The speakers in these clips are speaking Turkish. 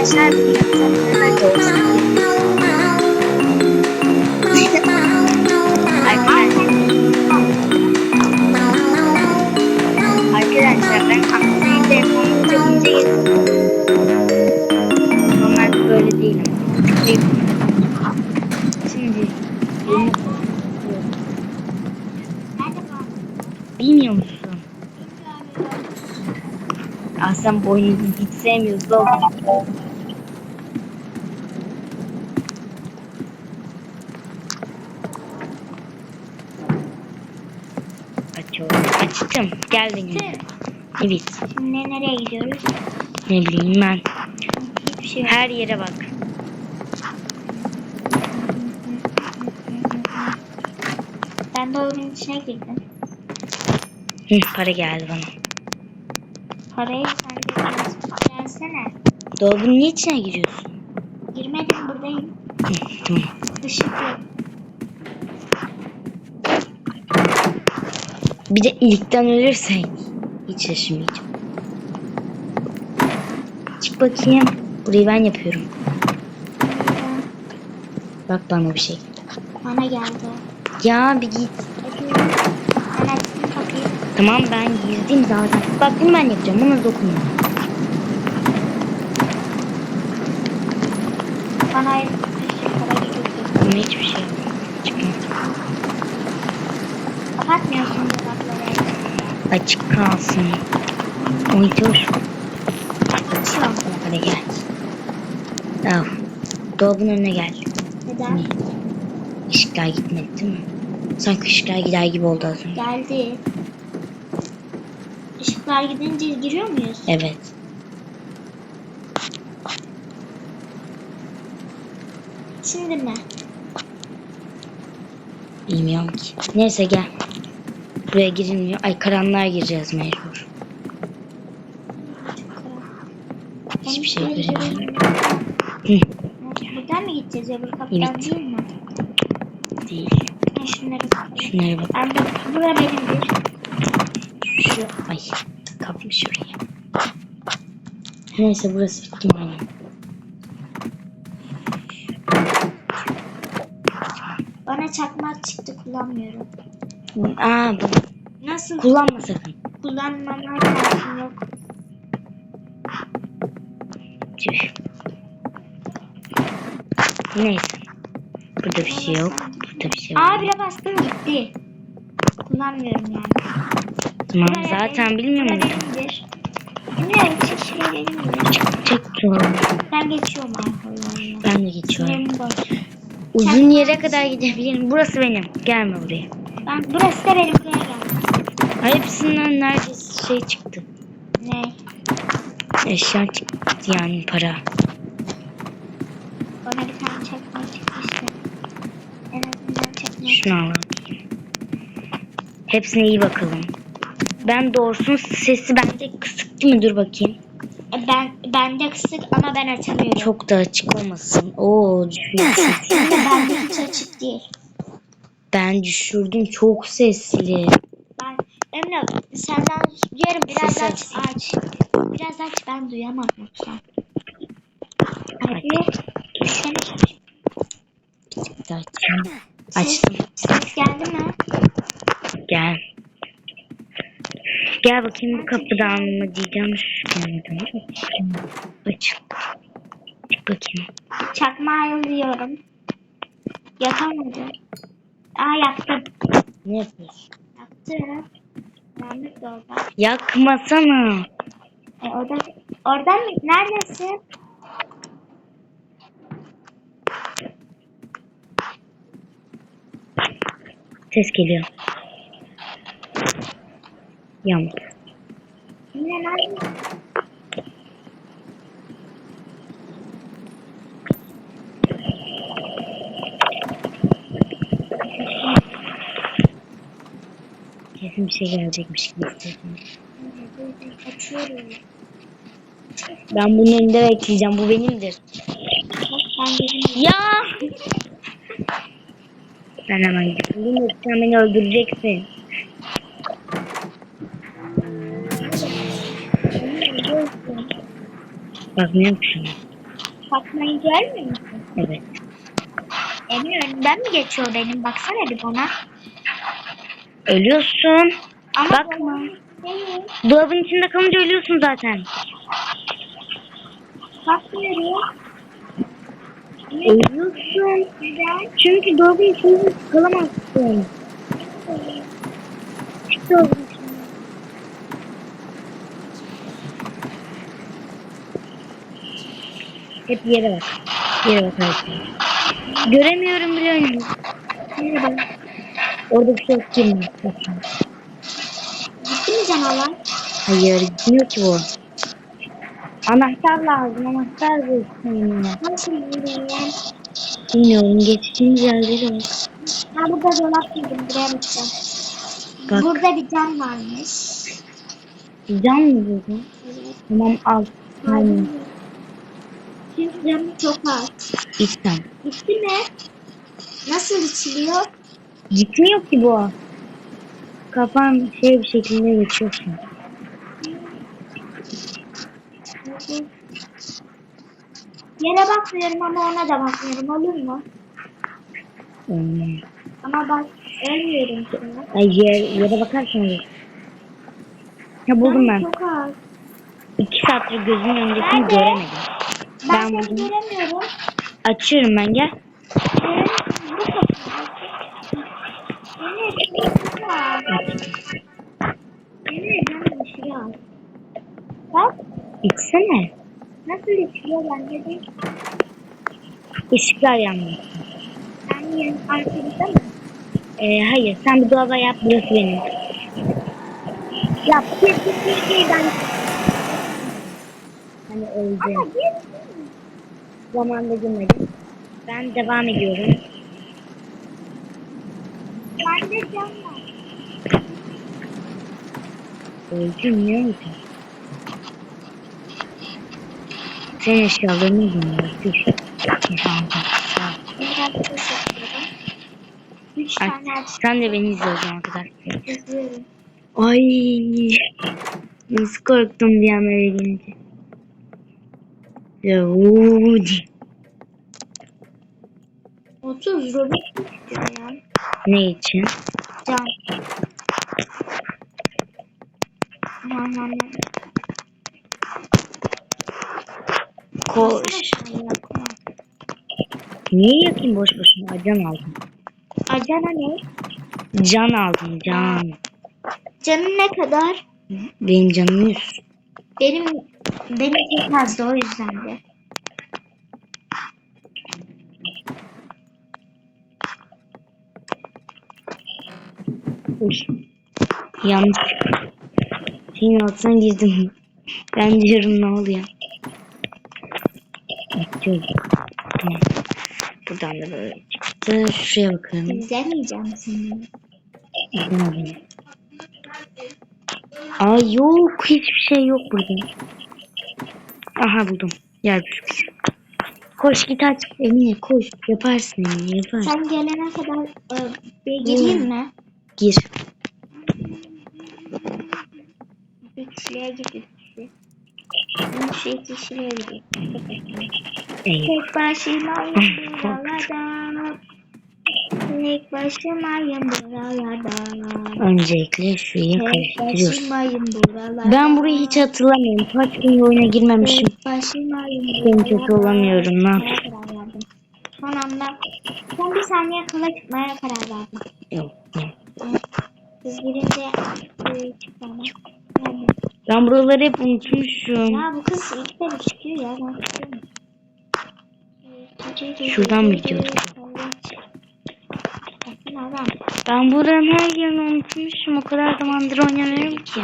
Arkadaşlar bir yapacağım. Arkadaşlar ben aklımda telefonum çekince Normalde böyle değilim. Değil. Şimdi Bilmiyor musun? Aslan boynu hiç sevmiyoruz da Açıyorum. Açtım. Geldin yine. Evet. Şimdi nereye gidiyoruz? Ne bileyim ben. Hiçbir şey yok. Her yere bak. Ben dolabın içine girdim. Hı, para geldi bana. Parayı sen de gelsene. Dolabın niye içine giriyorsun? Girmedim buradayım. Hı, tamam. Işık yok. Bir de ilkten ölürsek hiç şaşırmayacağım. Çık bakayım. Burayı ben yapıyorum. Bak bana bir şey. Bana geldi. Ya bir git. Tamam ben girdim zaten. Bak bunu ben yapacağım. Bana dokunma. Bana ayrı bir şey para gidiyor. Ama hiçbir şey yok. Çıkma. Kapatmıyorsun dolapları. Açık kalsın. Oy dur. Açıyorum. Hadi gel. Al. Dolabın önüne gel. Neden? Ne? Işıklar gitmedi değil mi? Sanki ışıklar gider gibi oldu az önce. Geldi. Işıklar gidince giriyor muyuz? Evet. Şimdi mi? Bilmiyorum ki. Neyse gel. Buraya girilmiyor. Ay karanlığa gireceğiz mecbur. Hiçbir şey göremiyorum. Buradan mı gideceğiz öbür kapıdan Evet. değil mi? değil. Ben şunları kapatayım. Şunlara bak. De bura benimdir. Şu, ay kapı şuraya. Neyse burası bitti mi? Bana çakmak çıktı kullanmıyorum. Aa bu. Nasıl Kullanma sakın. kullanmama şansım yok. Tüh. Neyse. Burada bir şey yok. Burada bir şey yok. Aa bire bastım gitti. Kullanmıyorum yani. Tamam Buraya zaten bilmiyor musun? Emre çık şuraya benimdir. Zor. Ben geçiyorum arkalarına. Ben de geçiyorum. Uzun yere kadar gidebilirim. Burası benim. Gelme buraya. Ben burası da benim buraya geldim. Ay, Hepsinden neredeyse şey çıktı. Ne? Eşya çıktı yani para. Bana bir tane çakmak çıktı işte. En azından çakmak. Şunu al. Hepsine iyi bakalım. Ben doğrusun sesi bence kısık değil mi? Dur bakayım. E, Ben bende kısık ama ben açamıyorum. Çok da açık olmasın. Oo. Şimdi bende hiç açık değil. Ben düşürdüm. Çok sesli. Ben Emre senden duyarım biraz Ses aç aç. aç. Biraz aç ben duyamam Bir de açayım. Açtım. ses geldi mi? Gel. Gel bakayım bu kapıdan mı diyeceğim. Şu gelmedi mi? Aç. Çık bakayım. Çakmağı alıyorum. Yakamadı. Aa yaktım. Ne yapıyorsun? Yaktım. Yandık da orada. Yakmasana. E, orada oradan mı? Neredesin? Ses geliyor. Yandı. Yine neredesin? Kesin bir şey gelecekmiş gibi hissediyorum. Ben bunun önünde bekleyeceğim. Bu benimdir. Ya! Ben hemen gideyim. Sen beni öldüreceksin. Bakmıyorum ki şuna. Fatma'yı görmüyor musun? Evet. Emin önümden mi geçiyor benim? Baksana bir bana. Ölüyorsun. Ama Bakma. Değil. Dolabın içinde kalınca ölüyorsun zaten. Bakmıyorum. Ölüyorsun. Neden? Çünkü dolabın içinde kalamazsın. Çık dolabın içinde. Hep yere bak. Yere bak. Göremiyorum bile önümü. Nerede? Orada bir şey yok mi? Gitti mi canavar? Hayır gitmiyor ki bu. Anahtar lazım. Anahtar bulsun. Nasıl yürüyeyim? Bilmiyorum. Geçtiğimiz de var. Ha burada dolap buldum. Buraya bakacağım. Bak. Burada bir cam varmış. Can mı buldun? Evet. Tamam al. Aynen. Çünkü camı çok az. İçten. Gitti mi? Nasıl içiliyor? Gitmiyor ki bu. Kafan şey bir şekilde geçiyorsun. Yere bakmıyorum ama ona da bakmıyorum olur mu? Hmm. Ama bak ölmüyorum şimdi. Ay yer, yere bakarsan olur. Ha buldum ben. Çok az. İki saattir gözümün öncesini Nerede? göremedim. Ben, Ben seni buldum. göremiyorum. Açıyorum ben gel. Ee, bu kapı. Evet, çok az. Evet, ben de şuraya al. Bak, İçsene. nasıl içiyor bence de. Işıklar yanmıyor. Ben yerin arkasında mı? Ee, hayır sen bir dolaba yap burası benim. Yap. Gir gir gir gir ben. Hani öldü. Ama gir. Zamanında girmedim. Ben devam ediyorum. Bende cam var. Öldüm ne oldu? Senin eşyalarını bulmuyor. Dur. Ay, sen de beni izle o zamana kadar. İzliyorum. Ay. Nasıl korktum bir an öyle gelince. Ya. 30 robot istiyor ya. Ne için? Can. Aman aman. Koş. Niye yakayım boş boşuna? Can aldım. Acana ne? Can aldım can. Canın ne kadar? Benim canım yüz. Benim benim fazla o yüzden de. Uy. Yanlış. Senin altına girdim. Ben diyorum ne oluyor? Açıyorum. Tamam. Buradan da böyle çıktı. Şuraya bakalım. İzlemeyeceğim seni. İzleme beni. Ay yok. Hiçbir şey yok burada. Aha buldum. Gel bir Koş git aç. Emine koş. Yaparsın Emine yaparsın. Sen gelene kadar e, bir gireyim mi? Gir. Bir kişiliğe gidip Ben şey kişiliğe gideyim. Eyvah. Tek başımayım buralarda. Tek başımayım buralarda. Öncelikle şurayı karıştırıyoruz. Ben burayı hiç hatırlamıyorum. Kaç gün oyuna girmemişim. Tek Ben kötü olamıyorum, ne yapayım? Son anda son bir saniye kala çıkmaya karar verdim. Yok. yok. E, çıkmama. Yani, Ben buraları hep unutmuşum. ya bu kız ilk de çıkıyor ya. Ben çıkıyorum. Şuradan mı gidiyorduk? Ben buranın her yerini unutmuşum. O kadar zamandır oynamıyorum ki.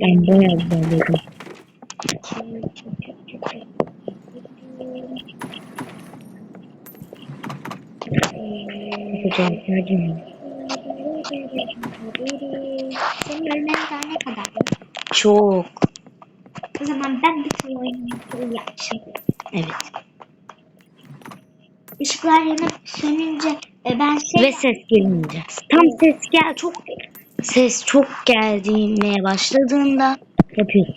Ben bayağı ilerledim. Hocam yardım Senin ölmen daha ne kadar? Çok. O zaman ben bir kere oynamayı yapmışım. Evet. Işıklar yanıp sönünce e, ben şey Ve ses gelince. Tam ses gel çok ses çok geldiğine başladığında Yapıyorsun.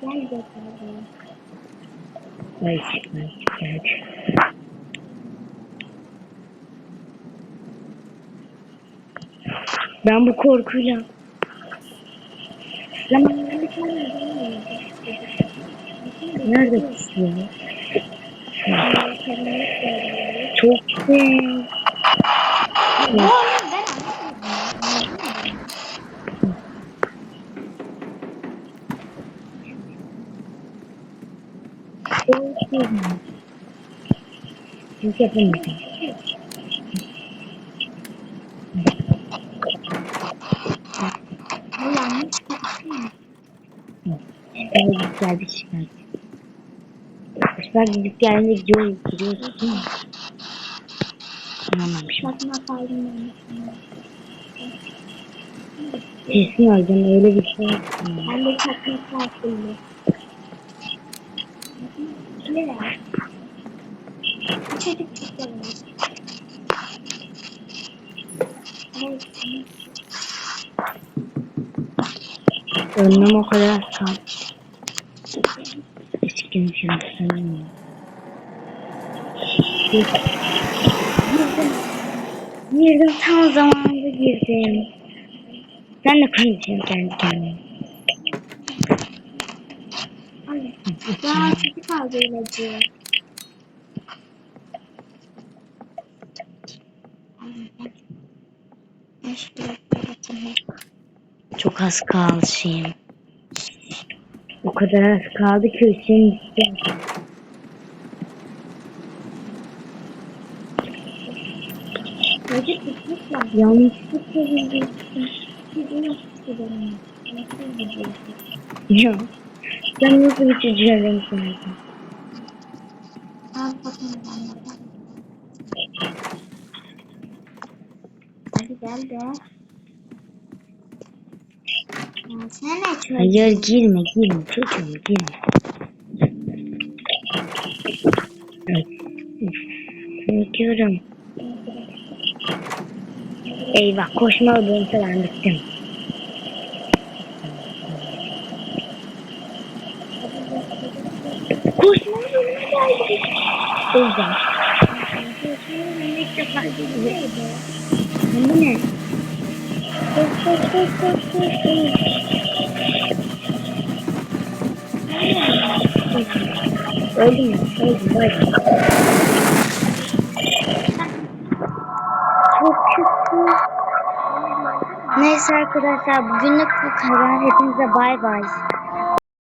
Gel bakalım. Ay çıkmaz. Geldi. Ben bu korkuyla nerede tutuyor? Çok güzel. Bu oyunu ben anlamadım. Güzel. Hiç yaptım. Ben güzel bir şey verdim. Kuşlar gidip geldiğinde gidiyor, gidiyorsun değil mi? Anlamamışım. Bakma kaldım. Kesin oradan öyle bir şey. Ben de çakma kaldım. Ne? Bu çocuk. Ay, Önlem o kadar sağ. Eskiden şunu sanırım. Girdim. Girdim tam zamanında girdim. Ben de konuşuyorum kendi kendime. ay. Daha çocuk aldı ilacı. Çok az kaldı şeyim. O kadar az kaldı ki Hüseyin gitti. Gitmiş var. Yanlışlıkla girdim. Çocuğu nasıl çıkarım? Nasıl? Ya. Ben nasıl bitireceğim seni? Al bakalım ben. Hadi gel de. Gelsene çocuğum. Hayır girme girme çocuğum girme. Korkuyorum. Eyvah koşma olduğumsa ben bittim. Olduğuma geldi. Olacağım. İlk defa gidiyorum. Bu ne? Koş koş koş koş koş koş. Öldüm ya, öldüm, öldüm. Çok kötü. Neyse arkadaşlar bugünlük bu kadar. Hepinize bay bay.